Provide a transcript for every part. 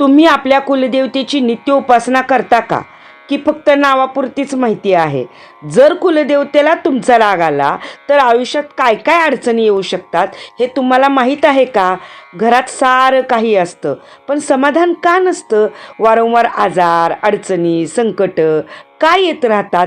तुम्ही आपल्या कुलदेवतेची नित्य उपासना करता का? की फक्त नावापुरतीच माहिती आहे? जर कुलदेवतेला तुमचा राग आला तर आयुष्यात काय काय अडचणी येऊ शकतात हे तुम्हाला माहीत आहे का? घरात सारं काही असतं पण समाधान का नसतं? वारंवार आजार अडचणी संकट काय येत राहतात?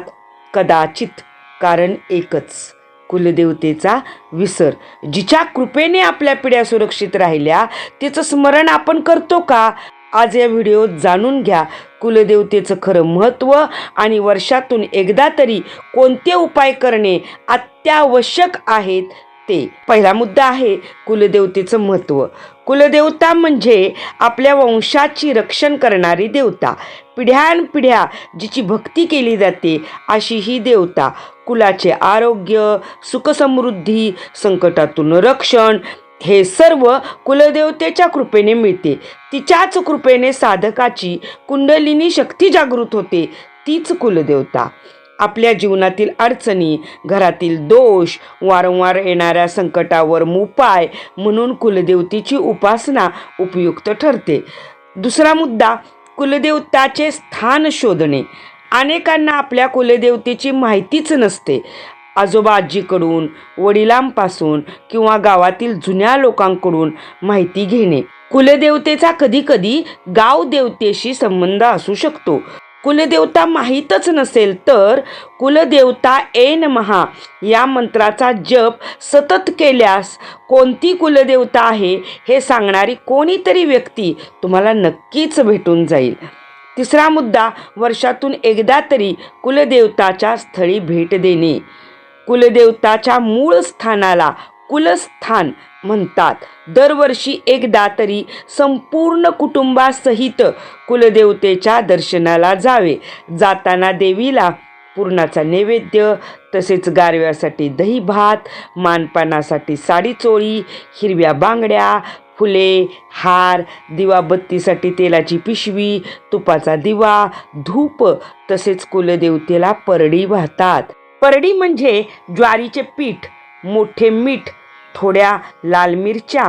कदाचित कारण एकच कुलदेवतेचा विसर. जिच्या कृपेने आपल्या पिढ्या सुरक्षित राहिल्या तिचं स्मरण आपण करतो का? आज या व्हिडिओत जाणून घ्या. कुलदेवतेचं खरं महत्त्व आणि वर्षातून एकदा तरी कोणते उपाय करणे अत्यावश्यक आहेत ते. पहिला मुद्दा आहे कुलदेवतेचं महत्त्व. कुलदेवता म्हणजे आपल्या वंशाची रक्षण करणारी देवता. पिढ्यानपिढ्या जिची भक्ती केली जाते अशी ही देवता. कुलाचे आरोग्य सुखसमृद्धी संकटातून रक्षण हे सर्व कुलदेवतेच्या कृपेने मिळते. तिच्याच कृपेने साधकाची कुंडलिनी शक्ती जागृत होते. तीच कुलदेवता. आपल्या जीवनातील अडचणी घरातील दोष वारंवार येणाऱ्या संकटावर उपाय म्हणून कुलदेवतेची उपासना उपयुक्त ठरते. दुसरा मुद्दा कुलदेवताचे स्थान शोधणे. अनेकांना आपल्या कुलदेवतेची माहितीच नसते. आजोबा आजीकडून वडिलांपासून किंवा गावातील जुन्या लोकांकडून माहिती घेणे. कुलदेवतेचा कधीकधी गाव देवतेशी संबंध असू शकतो. कुलदेवता माहीतच नसेल तर कुलदेवता एन महा या मंत्राचा जप सतत केल्यास कोणती कुलदेवता आहे हे सांगणारी कोणीतरी व्यक्ती तुम्हाला नक्कीच भेटून जाईल. तिसरा मुद्दा वर्षातून एकदा तरी कुलदेवताच्या स्थळी भेट देणे. कुलदेवताच्या मूळ स्थानाला कुलस्थान म्हणतात. दरवर्षी एकदा तरी संपूर्ण कुटुंबासहित कुलदेवतेच्या दर्शनाला जावे. जाताना देवीला पूर्णाचा नैवेद्य तसेच गारव्यासाठी दही भात मानपानासाठी साडी चोळी हिरव्या बांगड्या फुले हार दिवाबत्तीसाठी तेलाची पिशवी तुपाचा दिवा धूप तसेच कुलदेवतेला परडी वाहतात. परडी म्हणजे ज्वारीचे पीठ मोठे मीठ थोड्या लाल मिरच्या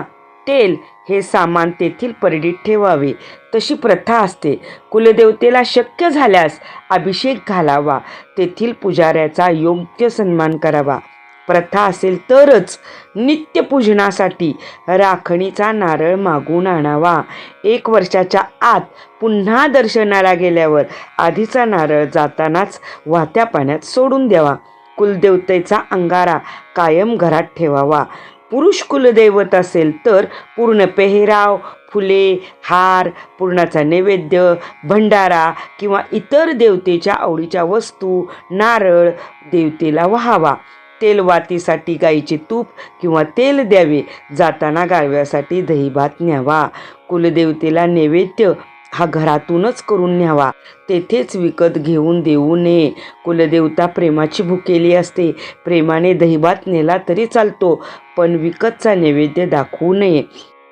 तेल हे सामान तेथील परडीत ठेवावे. तशी प्रथा असते. कुलदेवतेला शक्य झाल्यास अभिषेक घालावा. तेथील पुजाऱ्याचा योग्य सन्मान करावा. प्रथा असेल तरच नित्यपूजनासाठी राखणीचा नारळ मागून आणावा. एक वर्षाच्या आत पुन्हा दर्शनाला गेल्यावर आधीचा नारळ जातानाच वाहत्या पाण्यात सोडून द्यावा. कुलदेवतेचा अंगारा कायम घरात ठेवावा. पुरुष कुलदैवत असेल तर पूर्ण पेहराव फुले हार पूर्णाचा नैवेद्य भंडारा किंवा इतर देवतेच्या आवडीच्या वस्तू नारळ देवतेला व्हावा. तेलवातीसाठी गाईचे तूप किंवा तेल द्यावे. जाताना गाव्यासाठी दहीभात न्यावा. कुलदेवतेला नैवेद्य हा घरातूनच करून न्यावा. तेथेच विकत घेऊन देऊ नये. कुलदेवता प्रेमाची भुकेली असते. प्रेमाने दहीभात नेला तरी चालतो पण विकतचा नैवेद्य दाखवू नये.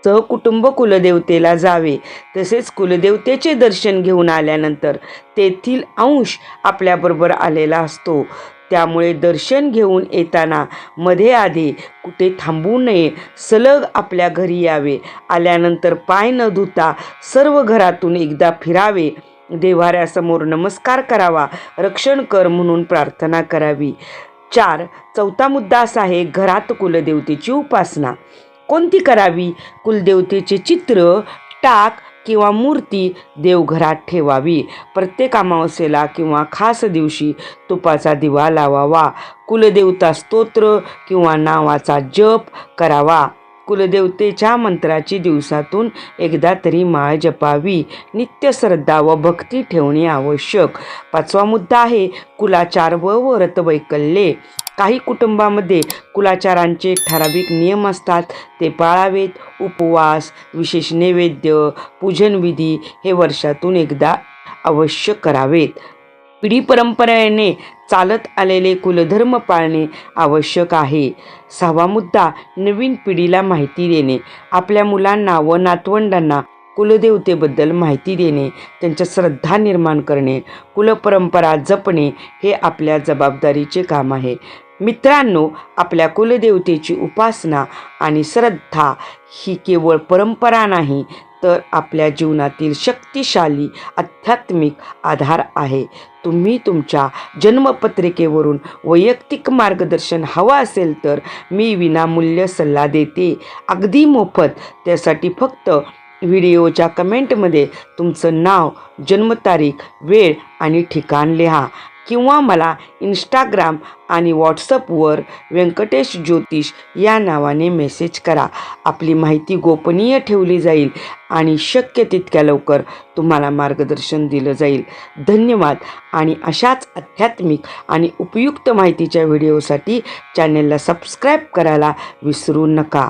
सहकुटुंब कुलदेवतेला जावे. तसेच कुलदेवतेचे दर्शन घेऊन आल्यानंतर तेथील अंश आपल्याबरोबर आलेला असतो. त्यामुळे दर्शन घेऊन येताना मध्ये आधी कुठे थांबू नये सलग आपल्या घरी यावे. आल्यानंतर पाय न धुता सर्व घरातून एकदा फिरावे. देवाऱ्यासमोर नमस्कार करावा रक्षण कर म्हणून प्रार्थना करावी. चार चौथा मुद्दा असा आहे घरात कुलदेवतेची उपासना. कोणती करावी? कुलदेवतेचे चित्र टाक किंवा मूर्ती देवघरात ठेवावी. प्रत्येक अमावस्येला किंवा खास दिवशी तुपाचा दिवा लावावा. कुलदेवता स्तोत्र किंवा नावाचा जप करावा. कुलदेवतेच्या मंत्राची दिवसातून एकदा तरी माळ जपावी. नित्य श्रद्धा व भक्ती ठेवणे आवश्यक. पाचवा मुद्दा आहे कुलाचार व व्रतवैकल्ये. काही कुटुंबामध्ये कुलाचारांचे ठराविक नियम असतात. ते पाळावेत. उपवास विशेष नैवेद्य पूजनविधी हे वर्षातून एकदा अवश्य करावेत. पिढी परंपरेने चालत आलेले कुलधर्म पाळणे आवश्यक आहे. सहावा मुद्दा नवीन पिढीला माहिती देणे. आपल्या मुलांना व नातवंडांना कुलदेवतेबद्दल माहिती देणे त्यांच्या श्रद्धा निर्माण करणे कुलपरंपरा जपणे हे आपल्या जबाबदारीचे काम आहे. मित्रांनो आपल्या कुलदेवतेची उपासना आणि श्रद्धा ही केवळ परंपरा नाही तर आपल्या जीवनातील शक्तिशाली आध्यात्मिक आधार आहे. तुम्ही तुमच्या जन्मपत्रिकेवरून वैयक्तिक मार्गदर्शन हवं असेल तर मी विनामूल्य सल्ला देते. अगदी मोफत. त्यासाठी फक्त व्हिडिओच्या कमेंटमध्ये तुमचं नाव जन्मतारीख वेळ आणि ठिकाण लिहा. किंवा मला इंस्टाग्राम आणि व्हॉट्सअपवर व्यंकटेश ज्योतिष या नावाने मेसेज करा. आपली माहिती गोपनीय ठेवली जाईल आणि शक्य तितक्या लवकर तुम्हाला मार्गदर्शन दिलं जाईल. धन्यवाद आणि अशाच आध्यात्मिक आणि उपयुक्त माहितीच्या व्हिडिओसाठी चॅनेलला सबस्क्राईब करायला विसरू नका.